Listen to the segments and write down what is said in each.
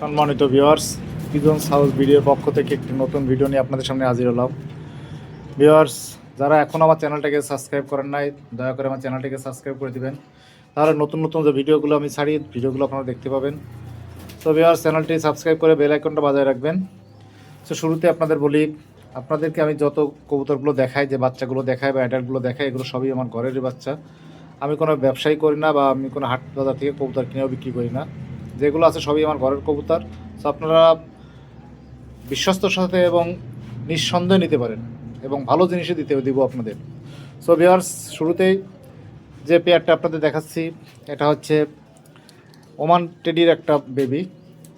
সম্মানিত viewers pigeons house ভিডিওর পক্ষ থেকে একটি নতুন ভিডিও নিয়ে আপনাদের সামনে হাজির হলাম। ভিউয়ার্স যারা এখন আমার চ্যানেলটাকে সাবস্ক্রাইব করেন নাই, দয়া করে আমার চ্যানেলটাকে সাবস্ক্রাইব করে দিবেন। তাহলে নতুন নতুন যে ভিডিওগুলো আমি ছাড়ি ভিডিওগুলো আপনারা দেখতে পাবেন। তো ভিউয়ার্স চ্যানেলটি সাবস্ক্রাইব করে বেল আইকনটা বাজায় রাখবেন। তো শুরুতে আপনাদের বলি, আপনাদেরকে আমি যত কবুতরগুলো দেখাই, যে বাচ্চাগুলো দেখাই বা অ্যাডাল্টগুলো দেখাই এগুলো সবই আমার ঘরেরই বাচ্চা। আমি কোনো ব্যবসায়ী করি না বা আমি কোনো হাট বাজার থেকে কবুতর কিনেও বিক্রি করি না। যেগুলো আছে সবই আমার ঘরের কবুতর। তো আপনারা বিশ্বস্তর সাথে এবং নিঃসন্দেহে নিতে পারেন এবং ভালো জিনিসই দিতে দিব আপনাদের। সো বিয়ার্স শুরুতেই যে পেয়ারটা আপনাদের দেখাচ্ছি, এটা হচ্ছে ওমান টেডির একটা বেবি।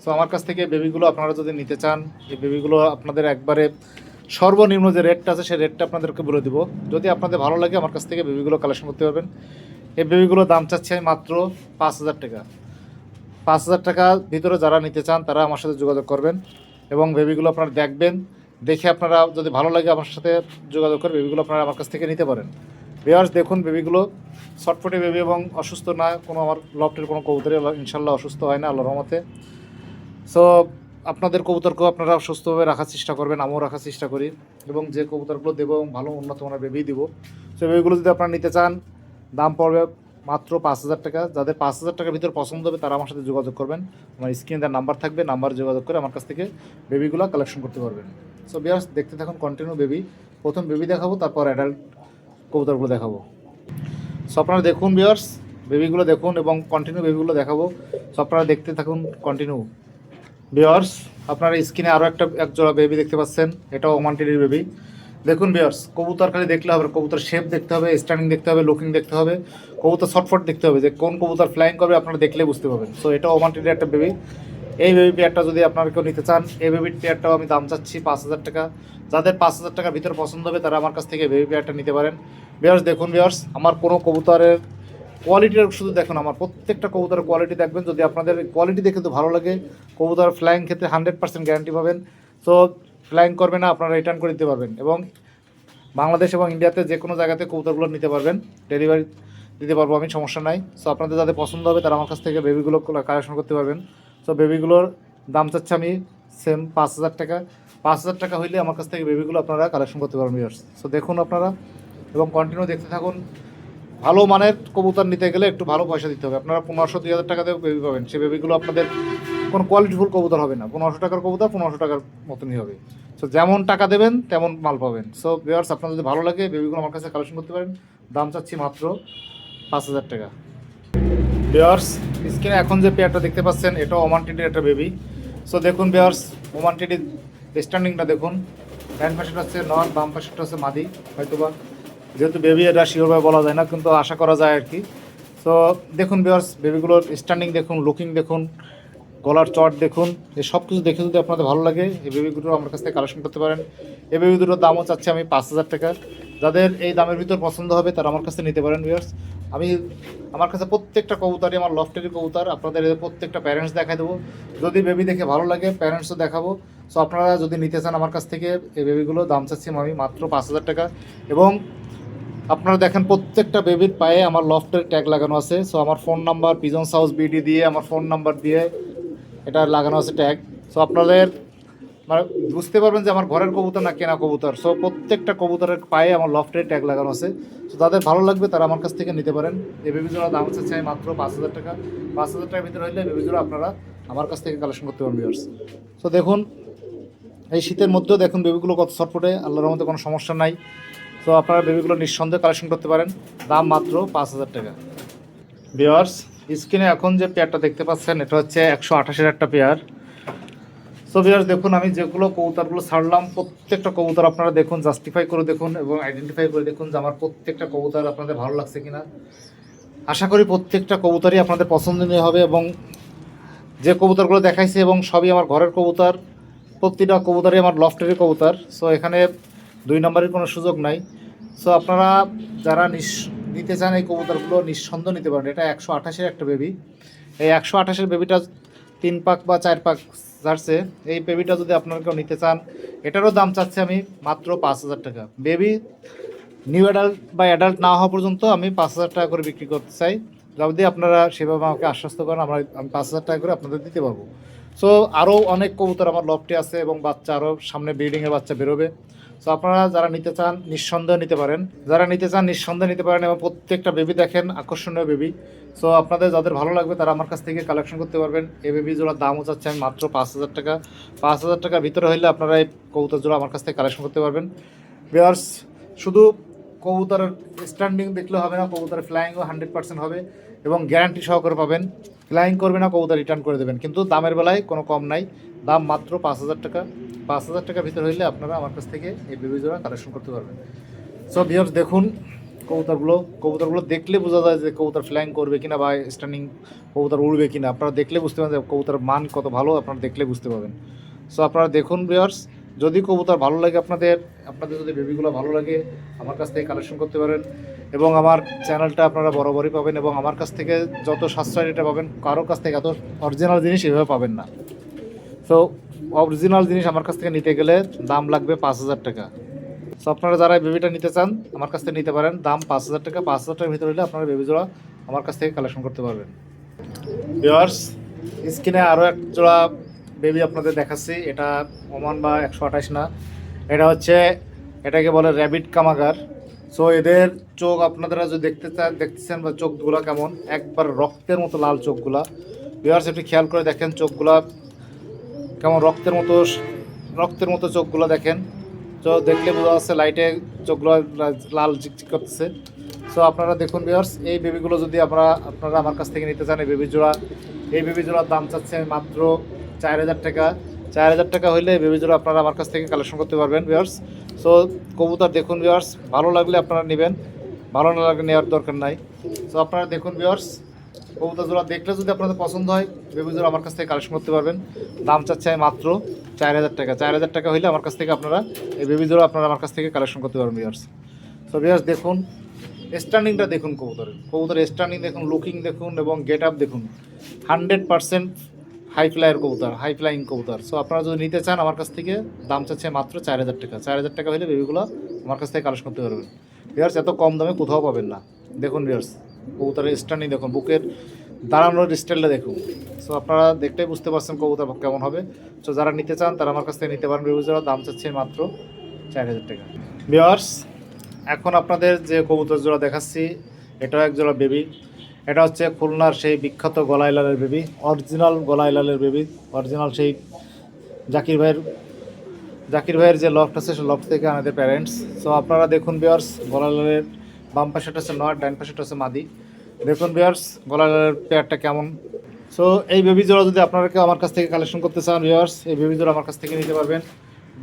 সো আমার কাছ থেকে বেবিগুলো আপনারা যদি নিতে চান, এই বেবিগুলো আপনাদের একবারে সর্বনিম্ন যে রেটটা আছে, সেই রেটটা আপনাদেরকে বলে দিব। যদি আপনাদের ভালো লাগে, আমার কাছ থেকে বেবিগুলো কালেকশন করতে পারবেন। এই বেবিগুলোর দাম চাচ্ছে আমি মাত্র পাঁচ হাজার টাকা। পাঁচ হাজার টাকা ভিতরে যারা নিতে চান, তারা আমার সাথে যোগাযোগ করবেন এবং বেবিগুলো আপনারা দেখবেন। দেখে আপনারা যদি ভালো লাগে আমার সাথে যোগাযোগ করে বেবিগুলো আপনারা আমার কাছ থেকে নিতে পারেন। বিয়ার্স দেখুন বেবিগুলো ছটফটে বেবি এবং অসুস্থ না, কোনো আমার লফটের কোনো কবুতরে ইনশাল্লাহ অসুস্থ হয় না আল্লাহর রহমতে। সো আপনাদের কবুতরকেও আপনারা সুস্থভাবে রাখার চেষ্টা করবেন, আমিও রাখার চেষ্টা করি এবং যে কবুতরগুলো দেবো এবং ভালো উন্নত মানের বেবি দেবো। সো বেবিগুলো যদি আপনারা নিতে চান, দাম পড়বে মাত্র পাঁচ হাজার টাকা। যাদের পাঁচ হাজার টাকার ভিতর পছন্দ হবে, তারা আমার সাথে যোগাযোগ করবেন। আমার স্ক্রিনে তার নাম্বার থাকবে, নাম্বার যোগাযোগ করে আমার কাছ থেকে বেবিগুলো কালেকশন করতে পারবেন। সো বিয়ার্স দেখতে থাকুন কন্টিনিউ বেবি প্রথম বেবি দেখাবো, তারপর অ্যাডাল্ট কবুতরগুলো দেখাবো। সো আপনারা দেখুন বিয়ার্স বেবিগুলো দেখুন এবং কন্টিনিউ বেবিগুলো দেখাবো। সো আপনারা দেখতে থাকুন কন্টিনিউ বিয়ার্স আপনারা স্ক্রিনে আরও একটা, এক জোড়া বেবি দেখতে পাচ্ছেন, এটাও ওমান টেরির বেবি দেখুন বিয়ার্স কবুতর খালি দেখলে হবে কবুতর শেপ দেখতে হবে স্ট্যান্ডিং দেখতে হবে লুকিং দেখতে হবে, কবুতর শর্টফট দেখতে হবে, যে কোন কবুতর ফ্লাইং করবে আপনারা দেখলে বুঝতে পারবেন। সো এটা ওমান টেরির একটা বেবি এই বেবি পেয়ারটা যদি আপনারা কেউ নিতে চান, এই বেবির পেয়ারটাও আমি দাম চাচ্ছি পাঁচ হাজার টাকা। যাদের পাঁচ হাজার টাকার ভিতরে পছন্দ হবে, তারা আমার কাছ থেকে বেবি পেয়ারটা নিতে পারেন। বিয়ার্স দেখুন বিয়ার্স আমার কোনো কবুতরের কোয়ালিটির শুধু দেখুন, আমার প্রত্যেকটা কবুতরের কোয়ালিটি দেখবেন। যদি আপনাদের কোয়ালিটি দেখে তো ভালো লাগে, কবুতর ফ্লাইং ক্ষেত্রে হান্ড্রেড পার্সেন্ট গ্যারান্টি পাবেন। সো ফ্লাইং করবে না, আপনারা রিটার্ন করে দিতে পারবেন। এবং বাংলাদেশ এবং ইন্ডিয়াতে যে কোনো জায়গাতে কবুতরগুলো নিতে পারবেন। ডেলিভারি দিতে পারব আমি, সমস্যা নাই। সো আপনাদের যাদের পছন্দ হবে, তারা আমার কাছ থেকে বেবিগুলো কালেকশন করতে পারবেন। সো বেবিগুলোর দাম চাচ্ছে আমি সেম পাঁচ হাজার টাকা। পাঁচ হাজার টাকা হইলে আমার কাছ থেকে বেবিগুলো আপনারা কালেকশন করতে পারবেন ভিউয়ার্স সো দেখুন আপনারা এবং কন্টিনিউ দেখতে থাকুন। ভালো মানের কবুতর নিতে গেলে একটু ভালো পয়সা দিতে হবে। আপনারা পনেরোশো, দুই হাজার টাকাতেও বেবি পাবেন। সেই বেবিগুলো আপনাদের কোনো কোয়ালিটিফুল কবুতর হবে না। পনেরোশো টাকার কবুতর পনেরোশো টাকার মতনই হবে। সো যেমন টাকা দেবেন, তেমন মাল পাবেন। সো ভিউয়ার্স আপনার যদি ভালো লাগে বেবিগুলো আমার কাছে কালেকশন করতে পারেন। দাম চাচ্ছি মাত্র পাঁচ হাজার টাকা। বেয়ার্স স্ক্রিনে এখন যে পেয়ারটা দেখতে পাচ্ছেন এটা ওমান টিডির একটা বেবি সো দেখুন বেয়ার্স ওমান টিডির স্ট্যান্ডিংটা দেখুন। ডান পাশেটা হচ্ছে নর, বাম পাশেটা হচ্ছে মাদি, হয়তোবা। যেহেতু বেবি এটা শিওরভাবে বলা যায় না, কিন্তু আশা করা যায় আর কি। সো দেখুন বেয়ার্স বেবিগুলোর স্ট্যান্ডিং দেখুন লুকিং দেখুন। গলার চট দেখুন এই সব কিছু দেখে যদি আপনাদের ভালো লাগে, এই বেবিগুলো আমার কাছ থেকে কালেকশন করতে পারেন। এই বেবি দুটোর দামও চাচ্ছি আমি পাঁচ হাজার টাকা। যাদের এই দামের ভিতর পছন্দ হবে, তারা আমার কাছে নিতে পারেন ভিউয়ার্স আমি, আমার কাছে প্রত্যেকটা কবুতারই, আমার লফটেরই কবুতার, আপনাদের প্রত্যেকটা প্যারেন্টস দেখাই দেবো। যদি বেবি দেখে ভালো লাগে প্যারেন্টসও দেখাবো। সো আপনারা যদি নিতে চান আমার কাছ থেকে, এই বেবিগুলো দাম চাচ্ছি আমি মাত্র পাঁচ হাজার টাকা। এবং আপনারা দেখেন প্রত্যেকটা বেবির পায়ে আমার লফটের ট্যাগ লাগানো আছে। সো আমার ফোন নাম্বার পিজন সাউস বিডি দিয়ে, আমার ফোন নাম্বার দিয়ে এটা লাগানো আছে ট্যাগ। সো আপনাদের মানে বুঝতে পারবেন যে আমার ঘরের কবুতর না কেনা কবুতর। সো প্রত্যেকটা কবুতরের পায়ে আমার লফটের ট্যাগ লাগানো আছে। সো তাদের ভালো লাগবে তারা আমার কাছ থেকে নিতে পারেন। এই বেবিজোড়া দাম হচ্ছে চাই মাত্র পাঁচ হাজার টাকা। পাঁচ হাজার টাকার ভিতরে হইলে বেবিজোড়া আপনারা আমার কাছ থেকে কালেকশন করতে পারবেন ভিউয়ার্স সো দেখুন, এই শীতের মধ্যেও দেখুন বেবিগুলো কত ছটফটে। আল্লাহর মধ্যে কোনো সমস্যা নাই। তো আপনারা বেবিগুলো নিঃসন্দেহে কালেকশন করতে পারেন। দাম মাত্র পাঁচ হাজার টাকা। বিয়ার্স স্ক্রিনে এখন যে পেয়ারটা দেখতে পাচ্ছেন, এটা হচ্ছে একশো আঠাশের একটা পেয়ার। সো বিয়ার্স দেখুন, আমি যেগুলো কবুতরগুলো ছাড়লাম, প্রত্যেকটা কবুতর আপনারা দেখুন জাস্টিফাই করে দেখুন এবং আইডেন্টিফাই করে দেখুন যে আমার প্রত্যেকটা কবুতর আপনাদের ভালো লাগছে কিনা। আশা করি প্রত্যেকটা কবুতরই আপনাদের পছন্দনীয় হবে এবং যে কবুতরগুলো দেখাইছে এবং সবই আমার ঘরের কবুতর, প্রতিটা কবুতরই আমার লফটেরই কবুতর। সো এখানে দুই নম্বরের কোনো সুযোগ নাই। সো আপনারা যারা নিঃ নিতে চান এই কবুতরগুলো নিঃসন্দেহ নিতে পারেন। এটা একশো আঠাশের একটা বেবি এই একশো আঠাশের বেবিটা তিন পাক বা চার পাক যাচ্ছে। এই বেবিটা যদি আপনারা কেউ নিতে চান, এটারও দাম চাচ্ছে আমি মাত্র পাঁচ হাজার টাকা। বেবি নিউ অ্যাডাল্ট বা অ্যাডাল্ট না হওয়া পর্যন্ত আমি পাঁচ হাজার টাকা করে বিক্রি করতে চাই। যদি আপনারা সেভাবে আমাকে আশ্বস্ত করেন, আমরা আমি পাঁচ হাজার টাকা করে আপনাদের দিতে পারব। সো আরও অনেক কবুতর আমার লফটে আছে এবং বাচ্চা আরও সামনে ব্রিডিংয়ের বাচ্চা বেরোবে। সো আপনারা যারা নিতে চান, নিঃসন্দেহে নিতে পারেন। যারা নিতে চান, নিঃসন্দেহে নিতে পারেন এবং প্রত্যেকটা বেবি দেখেন, আকর্ষণীয় বেবি। সো আপনাদের যাদের ভালো লাগবে, তারা আমার কাছ থেকে কালেকশন করতে পারবেন। এই বেবি জোড়ার দামও চাচ্ছে আমি মাত্র পাঁচ হাজার টাকা। পাঁচ হাজার টাকার ভিতরে হইলে আপনারা এই কবুতর জোড়া আমার কাছ থেকে কালেকশন করতে পারবেন। বিয়ার্স শুধু কবুতরের স্ট্যান্ডিং দেখলে হবে না কবুতরের ফ্লাইংও হান্ড্রেড পার্সেন্ট হবে এবং গ্যারান্টি সহকারে পাবেন। ফ্লাইং করবে না, কবুতর রিটার্ন করে দেবেন। কিন্তু দামের বেলায় কোনো কম নাই। দাম মাত্র পাঁচ হাজার টাকা। পাঁচ হাজার টাকার ভিতরে হইলে আপনারা আমার কাছ থেকে এই বেবি জোড়া কালেকশন করতে পারবেন। সো ভিউয়ার্স দেখুন, কবুতরগুলো কবুতরগুলো দেখলে বোঝা যায় যে কবুতর ফ্ল্যাং করবে কিনা বা স্ট্যান্ডিং কবুতর উড়বে কিনা। আপনারা দেখলে বুঝতে পারেন যে কবুতর মান কত ভালো, আপনারা দেখলে বুঝতে পারবেন। সো আপনারা দেখুন ভিউয়ার্স যদি কবুতর ভালো লাগে আপনাদের আপনাদের যদি বেবিগুলো ভালো লাগে, আমার কাছ থেকে কালেকশন করতে পারেন। এবং আমার চ্যানেলটা আপনারা বরাবরই পাবেন এবং আমার কাছ থেকে যত সাশ্রয় এটা পাবেন, কারও কাছ থেকে এত অরিজিনাল জিনিস এভাবে পাবেন না। তো অরিজিনাল জিনিস আমার কাছ থেকে নিতে গেলে দাম লাগবে পাঁচ হাজার টাকা। সো আপনারা যারা বেবিটা নিতে চান, আমার কাছ থেকে নিতে পারেন। দাম পাঁচ হাজার টাকা, পাঁচ হাজার টাকার ভিতরে হলে আপনারা বেবি জোড়া আমার কাছ থেকে কালেকশন করতে পারবেন। ভিওয়ার্স স্ক্রিনে আরও এক জোড়া বেবি আপনাদের দেখাচ্ছি। এটা ওমান বা একশো আঠাশ না। এটা হচ্ছে, এটাকে বলে র্যাবিট কামাগার। সো এদের চোখ আপনারা যদি দেখতে চান দেখতেছেন বা চোখগুলো কেমন, একবার রক্তের মতো লাল চোখগুলা। ভিওয়ার্স একটু খেয়াল করে দেখেন চোখগুলা কেমন রক্তের মতো রক্তের মতো চোখগুলো দেখেন। তো দেখলে বোঝা যাচ্ছে লাইটে চোখগুলো লাল চিকচিক করতেছে। সো আপনারা দেখুন ভিউয়ার্স এই বেবিগুলো যদি আপনারা আপনারা আমার কাছ থেকে নিতে চান এই বেবি জোড়া, এই বেবি জোড়ার দাম চাচ্ছে মাত্র চার হাজার টাকা। চার হাজার টাকা হইলে বেবি জোড়া আপনারা আমার কাছ থেকে কালেকশন করতে পারবেন ভিউয়ার্স সো কবুতর দেখুন ভিউয়ার্স ভালো লাগলে আপনারা নেবেন, ভালো না লাগলে নেওয়ার দরকার নাই। সো আপনারা দেখুন ভিউয়ার্স কবুতর জোড়া দেখলে যদি আপনাদের পছন্দ হয় বেবি জোড়া আমার কাছ থেকে কালেকশন করতে পারবেন। দাম চাচ্ছে মাত্র চার হাজার টাকা। চার হাজার টাকা হইলে আমার কাছ থেকে আপনারা এই বেবি জোড়া আপনারা আমার কাছ থেকে কালেকশন করতে পারবেন ভিউয়ার্স সো ভিউয়ার্স দেখুন স্ট্যান্ডিংটা দেখুন কবুতরের। কবুতরের স্ট্যান্ডিং দেখুন লুকিং দেখুন এবং গেট আপ দেখুন। হান্ড্রেড পার্সেন্ট হাই ফ্লাইয়ের কবুতর হাই ফ্লাইং কবুতর। সো আপনারা যদি নিতে চান আমার কাছ থেকে, দাম চাচ্ছে মাত্র চার হাজার টাকা। চার হাজার টাকা হলে বেবিগুলো আমার কাছ থেকে কালেকশন করতে পারবেন। ভিউয়ার্স এত কম দামে কোথাও পাবেন না। দেখুন ভিউয়ার্স কবুতরের স্ট্যান্ডিং দেখুন, বুকের দাঁড়ানোর স্টাইলটা দেখুন। সো আপনারা দেখতেই বুঝতে পারছেন কবুতর কেমন হবে। সো যারা নিতে চান, তারা আমার কাছ থেকে নিতে পারেন বেবিগুলো দাম চাচ্ছে মাত্র চার হাজার টাকা। ভিউয়ার্স এখন আপনাদের যে কবুতর জোড়া দেখাচ্ছি, এটাও এক জোড়া বেবি এটা হচ্ছে খুলনার সেই বিখ্যাত গলায় লালের বেবি অরিজিনাল গলায় লালের বেবি অরিজিনাল সেই জাকির ভাইয়ের জাকির ভাইয়ের যে লফট আছে, সেই লফট থেকে আমাদের প্যারেন্টস সো আপনারা দেখুন বিয়ার্স গলায় লালের বাম পাশেটা হচ্ছে নয় ডান পাশেটা হচ্ছে মাদি। দেখুন বিয়ার্স গলায় লালের পেয়ারটা কেমন? সো এই বেবি জোড়া যদি আপনারা কেউ আমার কাছ থেকে কালেকশন করতে চান ভিউয়ার্স এই বেবি জোড়া আমার কাছ থেকে নিতে পারবেন।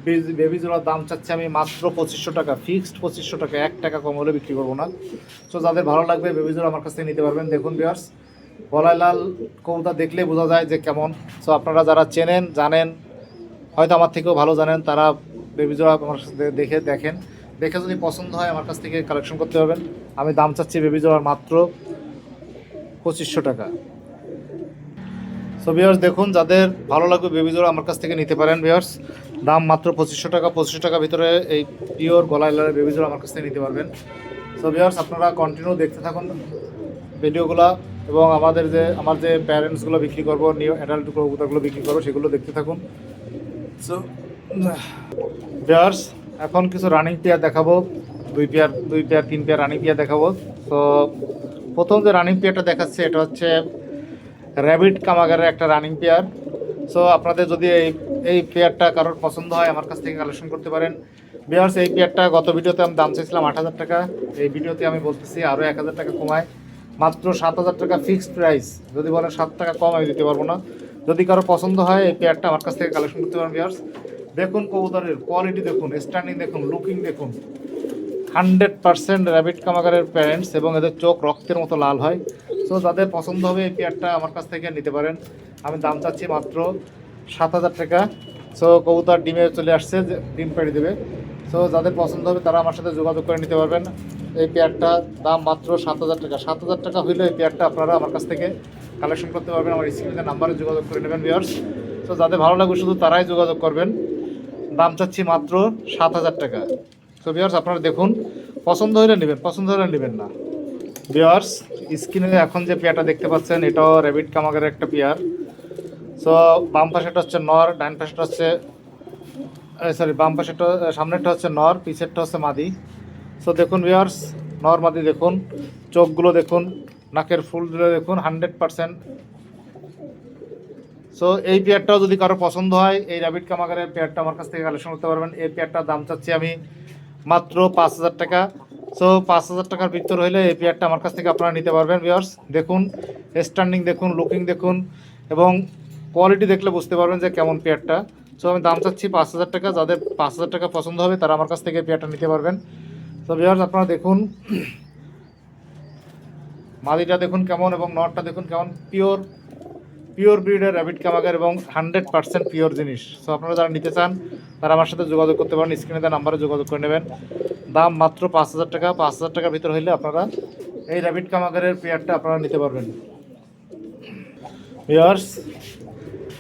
বেবি- জোড়ার দাম চাচ্ছে আমি মাত্র পঁচিশশো টাকা ফিক্সড পঁচিশশো টাকা, এক টাকা কম হলে বিক্রি করব না। সো যাদের ভালো লাগবে বেবি জোড়া আমার কাছ থেকে নিতে পারবেন। দেখুন ভিউয়ার্স গলায় লাল কবুতা দেখলে বোঝা যায় যে কেমন। সো আপনারা যারা চেনেন, জানেন, হয়তো আমার থেকেও ভালো জানেন, তারা বেবি জোড়া আমার দেখে দেখেন। দেখে যদি পছন্দ হয় আমার কাছ থেকে কালেকশন করতে পারবেন আমি দাম চাচ্ছি বেবি জোড়ার মাত্র পঁচিশশো টাকা সো ভিউয়ার্স দেখুন যাদের ভালো লাগবে বেবি জোড়া আমার কাছ থেকে নিতে পারেন ভিউয়ার্স দাম মাত্র পঁচিশশো টাকা পঁচিশশো টাকার ভিতরে এই পিওর গলায় লালের বেবি জোড়া আমার কাছ থেকে নিতে পারবেন সো ভিউয়ার্স আপনারা কন্টিনিউ দেখতে থাকুন ভিডিওগুলো এবং আমাদের যে আমার যে প্যারেন্টসগুলো বিক্রি করব নিউ অ্যাডাল্ট কবুতরগুলো বিক্রি করব সেগুলো দেখতে থাকুন সো ভিউয়ার্স এখন কিছু রানিং পেয়ার দেখাবো। দুই পেয়ার দুই পেয়ার তিন পেয়ার রানিং পেয়ার দেখাবো। তো প্রথম যে রানিং পেয়ারটা দেখাচ্ছে, এটা হচ্ছে র্যাবিট কামাগারের একটা রানিং পেয়ার সো আপনাদের যদি এই এই পেয়ারটা কারোর পছন্দ হয়, আমার কাছ থেকে কালেকশন করতে পারেন। বিয়ার্স এই পেয়ারটা গত ভিডিওতে আমি দাম চাইছিলাম আট হাজার টাকা। এই ভিডিওতে আমি বলতেছি আরও এক হাজার টাকা কমায়। মাত্র সাত হাজার টাকা ফিক্সড প্রাইস যদি বলেন সাত টাকা কম, আমি দিতে পারব না। যদি কারও পছন্দ হয়, এই পেয়ারটা আমার কাছ থেকে কালেকশন করতে পারেন বিয়ার্স দেখুন কবুতরের কোয়ালিটি দেখুন স্ট্যান্ডিং দেখুন লুকিং দেখুন। হান্ড্রেড পার্সেন্ট র্যাবিট কামাগারের প্যারেন্টস এবং এদের চোখ রক্তের মতো লাল হয়। সো যাদের পছন্দ হবে এই পেয়ারটা আমার কাছ থেকে নিতে পারেন। আমি দাম চাচ্ছি মাত্র সাত হাজার টাকা। সো কবুতর ডিমে চলে আসছে ডিম পেড়ে দেবে। সো যাদের পছন্দ হবে তারা আমার সাথে যোগাযোগ করে নিতে পারবেন। এই পেয়ারটা দাম মাত্র সাত হাজার টাকা। সাত হাজার টাকা হইলে এই পেয়ারটা আপনারা আমার কাছ থেকে কালেকশন করতে পারবেন। আমার স্ক্রিনের নাম্বারে যোগাযোগ করে নেবেন ভিউয়ার্স তো যাদের ভালো লাগবে শুধু তারাই যোগাযোগ করবেন। দাম চাচ্ছি মাত্র সাত হাজার টাকা। তো ভিউয়ার্স আপনারা দেখুন, পছন্দ হলে নেবেন, পছন্দ হলে নেবেন না। ভিউয়ার্স স্ক্রিনে এখন যে পেয়ারটা দেখতে পাচ্ছেন, এটাও র্যাবিট কামাগের একটা পেয়ার। সো বাম পাশেটা হচ্ছে নর ডান পাশেটা হচ্ছে সরি বাম পাশেটা সামনেরটা হচ্ছে নর পিছেরটা হচ্ছে মাদি। সো দেখুন ভিওয়ার্স নর মাদি দেখুন, চোখগুলো দেখুন, নাকের ফুলগুলো দেখুন হান্ড্রেড পারসেন্ট সো এই পেয়ারটাও যদি কারও পছন্দ হয়, এই র্যাবিট কামাগারের পেয়ারটা আমার কাছ থেকে কালেকশন করতে পারবেন। এই পেয়ারটার দাম চাচ্ছি আমি মাত্র পাঁচ হাজার টাকা। সো পাঁচ হাজার টাকার ভিতর হলে এই পেয়ারটা আমার কাছ থেকে আপনারা নিতে পারবেন ভিওর্স দেখুন স্ট্যান্ডিং দেখুন লুকিং দেখুন, এবং কোয়ালিটি দেখলে বুঝতে পারবেন যে কেমন পেয়ারটা। সো আমি দাম চাচ্ছি পাঁচ হাজার টাকা। যাদের পাঁচ হাজার টাকা পছন্দ হবে, তারা আমার কাছ থেকে পেয়ারটা নিতে পারবেন। তো ভিওর্স আপনারা দেখুন, মাদিটা দেখুন কেমন এবং নটটা দেখুন কেমন। পিওর পিওর ব্রিডের র্যাবিট কামাগার এবং হান্ড্রেড পার্সেন্ট পিওর জিনিস। সো আপনারা যারা নিতে চান, তারা আমার সাথে যোগাযোগ করতে পারেন, স্ক্রিনে দেওয়া নাম্বারে যোগাযোগ করে নেবেন। দাম মাত্র পাঁচ হাজার টাকা, পাঁচ হাজার টাকার ভিতরে হইলে আপনারা এই র্যাবিট কামাগারের পেয়ারটা আপনারা নিতে পারবেন। ভিওর্স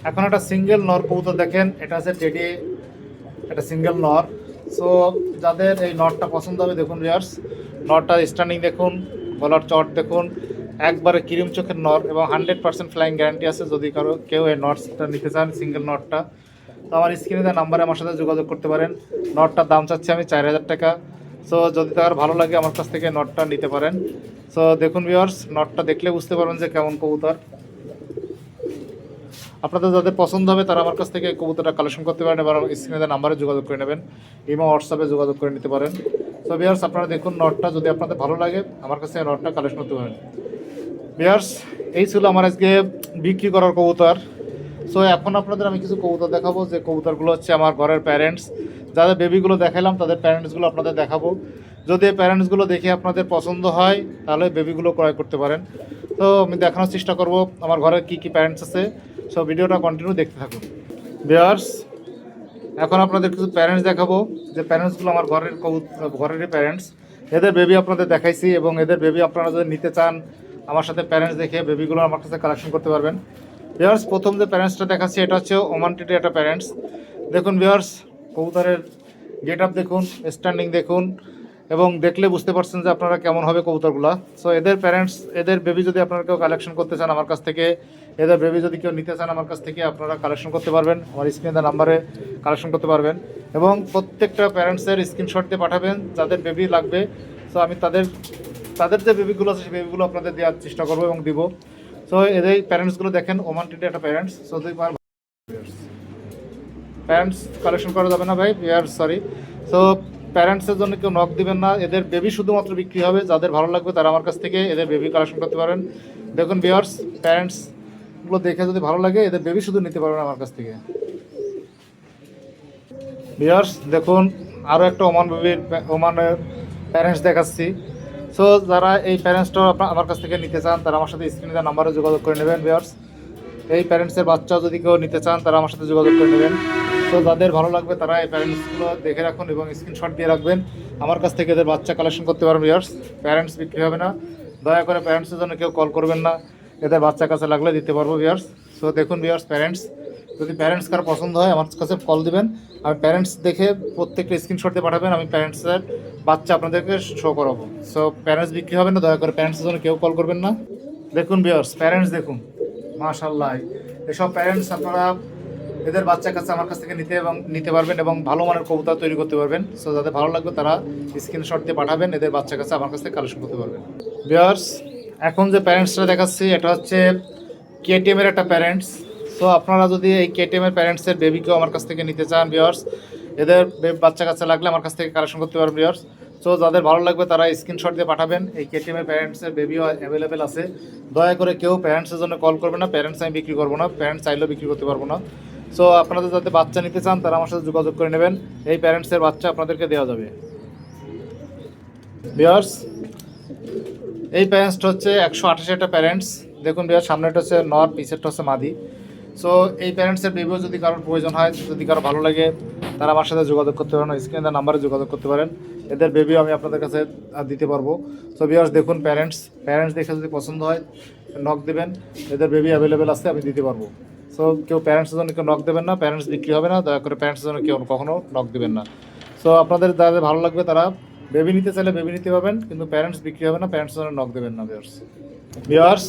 এখন একটা সিঙ্গেল নর কবুতর দেখেন, এটা আছে টেডি একটা সিঙ্গেল নর। সো যাদের এই নটটা পছন্দ হবে, দেখুন ভিওর্স নটটা স্ট্যান্ডিং দেখুন, গলার চট দেখুন একবারে ক্রিম চোখের নর এবং হান্ড্রেড পার্সেন্ট ফ্লাইং গ্যারান্টি আছে। যদি কারও কেউ এই নটসটা নিতে চান, সিঙ্গেল নটটা, তো আমার স্ক্রিনে দেওয়া নাম্বারে আমার সাথে যোগাযোগ করতে পারেন। নটটার দাম চাচ্ছি আমি চার হাজার টাকা। সো যদি তার ভালো লাগে আমার কাছ থেকে নটটা নিতে পারেন। সো দেখুন ভিওর্স নটটা দেখলে বুঝতে পারবেন যে কেমন কবুতর। আপনাদের যাদের পছন্দ হবে, তারা আমার কাছ থেকে কবুতরটা কালেকশন করতে পারেন এবার স্ক্রিনে নাম্বারে যোগাযোগ করে নেবেন। ইমো, হোয়াটসঅ্যাপে যোগাযোগ করে নিতে পারেন। তো বিয়ার্স আপনারা দেখুন নটটা যদি আপনাদের ভালো লাগে, আমার কাছ নটটা কালেকশন করতে পারেন। বিয়ার্স এই ছিল আমার আজকে বিক্রি করার কবুতর। সো এখন আপনাদের আমি কিছু কবুতর দেখাবো। যে কবুতরগুলো হচ্ছে আমার ঘরের প্যারেন্টস যাদের বেবিগুলো দেখালাম তাদের প্যারেন্টসগুলো আপনাদের দেখাবো। যদি এই প্যারেন্টসগুলো দেখে আপনাদের পছন্দ হয়, তাহলে বেবিগুলো ক্রয় করতে পারেন। তো আমি দেখানোর চেষ্টা করব আমার ঘরে কি কি প্যারেন্টস আছে। সো ভিডিওটা কন্টিনিউ দেখতে থাকুন। বিয়ার্স এখন আপনাদের কিছু প্যারেন্টস দেখাবো। যে প্যারেন্টসগুলো আমার ঘরের ঘরেরই প্যারেন্টস এদের বেবি আপনাদের দেখাইছি এবং এদের বেবি আপনারা যদি নিতে চান আমার সাথে প্যারেন্টস দেখে বেবিগুলো আমার কাছে কালেকশন করতে পারবেন। বিয়ার্স প্রথম যে প্যারেন্টসটা দেখাচ্ছি, এটা হচ্ছে ওমান টিটি একটা প্যারেন্টস দেখুন বিয়ার্স কবুতরের গেট আপ দেখুন স্ট্যান্ডিং দেখুন, এবং দেখলে বুঝতে পারছেন যে আপনারা কেমন হবে কবুতরগুলা। সো এদের প্যারেন্টস এদের বেবি যদি আপনারা কেউ কালেকশন করতে চান আমার কাছ থেকে, এদের বেবি যদি কেউ নিতে চান আমার কাছ থেকে, আপনারা কালেকশন করতে পারবেন। আমার স্ক্রিনে নাম্বারে কালেকশন করতে পারবেন। এবং প্রত্যেকটা প্যারেন্টসের স্ক্রিনশট দিয়ে পাঠাবেন, যাদের বেবি লাগবে। সো আমি তাদের তাদের যে বেবিগুলো আছে, সেই বেবিগুলো আপনাদের দেওয়ার চেষ্টা করব এবং দিব। সো এদের প্যারেন্টসগুলো দেখেন ওমান টিটি একটা প্যারেন্টস সো দুই প্যারেন্টস কালেকশন করা যাবে না ভাই ইয়ার সরি সো প্যারেন্টসের জন্য কেউ নক দিবেন না, এদের বেবি শুধুমাত্র বিক্রি হবে, যাদের ভালো লাগবে তারা আমার কাছ থেকে এদের বেবি কালেকশন করতে পারেন। দেখুন বিয়ার্স প্যারেন্টসগুলো দেখে যদি ভালো লাগে, এদের বেবি শুধু নিতে পারবেন আমার কাছ থেকে। বিয়ার্স দেখুন আরও একটা ওমান বেবির ওমানের প্যারেন্টস দেখাচ্ছি। সো যারা এই প্যারেন্টসটাও আমার কাছ থেকে নিতে চান, তারা আমার সাথে স্ক্রিনে দেওয়া নাম্বারে যোগাযোগ করে নেবেন বিয়ার্স এই প্যারেন্টসের বাচ্চা যদি কেউ নিতে চান, তারা আমার সাথে যোগাযোগ করে নেবেন। তো যাদের ভালো লাগবে, তারা এই প্যারেন্টসগুলো দেখে রাখুন এবং স্ক্রিনশট দিয়ে রাখবেন। আমার কাছ থেকে এদের বাচ্চা কালেকশন করতে পারবেন ইয়ার্স প্যারেন্টস বিক্রি হবে না। দয়া করে প্যারেন্টসের জন্য কেউ কল করবেন না। এদের বাচ্চা কাছে লাগলে দিতে পারব বিয়ার্স সো দেখুন বিয়ার্স প্যারেন্টস যদি প্যারেন্টস কার পছন্দ হয়, আমার কাছে কল দিবেন। আমি প্যারেন্টস দেখে প্রত্যেকটা স্ক্রিনশট দিয়ে পাঠাবেন, আমি প্যারেন্টসের বাচ্চা আপনাদেরকে শো করাবো। সো প্যারেন্টস বিক্রি হবে না, দয়া করে প্যারেন্টসের জন্য কেউ কল করবেন না। দেখুন বিয়ার্স প্যারেন্টস দেখুন। মাশাল্লাহ এসব প্যারেন্টস আপনারা এদের বাচ্চা কাছে আমার কাছ থেকে নিতে এবং নিতে পারবেন এবং ভালো মানের কবুতর তৈরি করতে পারবেন। সো যাদের ভালো লাগবে তারা স্ক্রিনশট দিয়ে পাঠাবেন, এদের বাচ্চা কাছে আমার কাছ থেকে কালেকশন করতে পারবেন। বিয়ার্স এখন যে প্যারেন্টসটা দেখাচ্ছি, এটা হচ্ছে কেটিএমের একটা প্যারেন্টস সো আপনারা যদি এই কেটিএমের প্যারেন্টসের বেবিকেও আমার কাছ থেকে নিতে চান বিয়ার্স এদের বাচ্চা কাচ্চা লাগলে আমার কাছ থেকে কালেকশন করতে পারবেন বিয়ার্স সো যাদের ভালো লাগবে তারা স্ক্রিনশট দিয়ে পাঠাবেন। এই কেটিএমের প্যারেন্টসের বেবিও অ্যাভেলেবেল আছে। দয়া করে কেউ প্যারেন্টসের জন্য কল করবে না। প্যারেন্টস আমি বিক্রি করব না। প্যারেন্টস চাইলেও বিক্রি করতে পারব না। সো আপনাদের যাতে বাচ্চা নিতে চান, তারা আমার সাথে যোগাযোগ করে নেবেন। এই প্যারেন্টসের বাচ্চা আপনাদেরকে দেওয়া যাবে। বিয়ার্স এই প্যারেন্টসটা হচ্ছে একশো আঠাশি একটা প্যারেন্টস দেখুন বিয়ার সামনেটা হচ্ছে নর পিছেরটা হচ্ছে মাদি। সো এই প্যারেন্টসের বেবিও যদি কারোর প্রয়োজন হয়, যদি কারও ভালো লাগে, তারা আমার সাথে যোগাযোগ করতে পারেন স্ক্রিনের নাম্বারে যোগাযোগ করতে পারেন। এদের বেবিও আমি আপনাদের কাছে দিতে পারব। সো বিয়ার্স দেখুন প্যারেন্টস প্যারেন্টস দেখে যদি পছন্দ হয় নক দেবেন। এদের বেবি অ্যাভেলেবেল আছে, আমি দিতে পারব। সো কেউ প্যারেন্টসের জন্য কেউ নক দেবেন না প্যারেন্টস বিক্রি হবে না, দয়া করে প্যারেন্টসের জন্য কেউ কখনো নক দেবেন না। সো আপনাদের যাদের ভালো লাগবে, তারা বেবি নিতে চাইলে বেবি নিতে পারবেন, কিন্তু প্যারেন্টস বিক্রি হবে না প্যারেন্টসের জন্য নক দেবেন না বিয়ার্স বিয়ার্স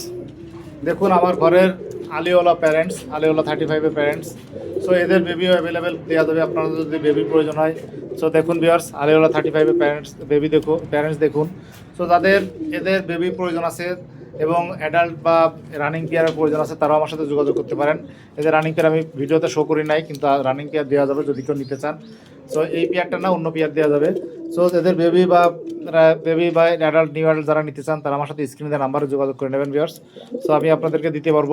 দেখুন আমার ঘরের আলিওলা প্যারেন্টস আলিওলা থার্টি ফাইভের প্যারেন্টস সো এদের বেবিও অ্যাভেলেবেল দেওয়া যাবে। আপনাদের যদি বেবির প্রয়োজন হয়। সো দেখুন বিয়ার্স আলিওলা থার্টি ফাইভের প্যারেন্টস বেবি দেখুন প্যারেন্টস দেখুন। সো যাদের এদের বেবি প্রয়োজন আছে এবং অ্যাডাল্ট বা রানিং কেয়ারের প্রয়োজন আছে, তারাও আমার সাথে যোগাযোগ করতে পারেন। এদের রানিং পেয়ার আমি ভিডিওতে শো করি নাই, কিন্তু রানিং পেয়ার দেওয়া যাবে যদি কেউ নিতে চান। সো এই পেয়ারটা না, অন্য পেয়ার দেওয়া যাবে। সো এদের বেবি বা বেবি বা অ্যাডাল্ট নিউ অ্যাডাল্ট যারা নিতে চান, তারা আমার সাথে স্ক্রিনে নাম্বারে যোগাযোগ করে নেবেন ভিউয়ার্স সো আমি আপনাদেরকে দিতে পারব।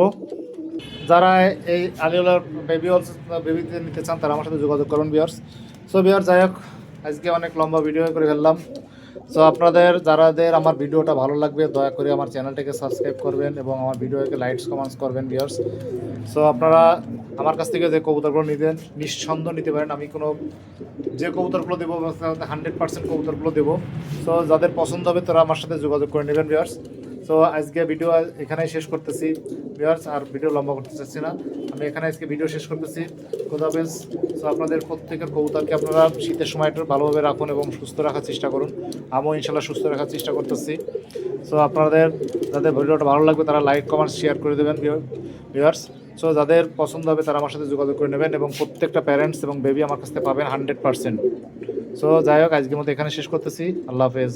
যারা এই আলিওলার বেবি অলস বেবিতে নিতে চান, তারা আমার সাথে যোগাযোগ করুন ভিউয়ার্স সো ভিউয়ার যাই হোক, আজকে অনেক লম্বা ভিডিও করে ফেললাম। সো আপনাদের, যারাদের আমার ভিডিওটা ভালো লাগবে, দয়া করে আমার চ্যানেলটাকে সাবস্ক্রাইব করবেন এবং আমার ভিডিওকে লাইকস কমেন্টস করবেন ভিউয়ার্স সো আপনারা আমার কাছ থেকে যে কবুতরগুলো নিতেন নিঃসন্দেহ নিতে পারেন। আমি কোনো, যে কবুতরগুলো দেবো, হান্ড্রেড পার্সেন্ট কবুতরগুলো দেবো। সো যাদের পছন্দ হবে, তারা আমার সাথে যোগাযোগ করে নেবেন ভিউয়ার্স তো আজকে ভিডিও এখানেই শেষ করতেছি। ভিউয়ার্স, আর ভিডিও লম্বা করতে চাচ্ছি না। আমি এখানে আজকে ভিডিও শেষ করতেছি। খোদাফেজ সো আপনাদের প্রত্যেকের কবুতরকে আপনারা শীতের সময়টা ভালোভাবে রাখুন এবং সুস্থ রাখার চেষ্টা করুন। আমিও ইনশাল্লাহ সুস্থ রাখার চেষ্টা করতেছি। সো আপনাদের, যাদের ভিডিওটা ভালো লাগবে, তারা লাইক কমেন্ট শেয়ার করে দেবেন ভিউয়ার্স সো যাদের পছন্দ হবে, তারা আমার সাথে যোগাযোগ করে নেবেন এবং প্রত্যেকটা প্যারেন্টস এবং বেবি আমার কাছ থেকে পাবেন হান্ড্রেড পার্সেন্ট সো যাই হোক, আজকের মতো এখানে শেষ করতেছি। আল্লাহ হাফেজ।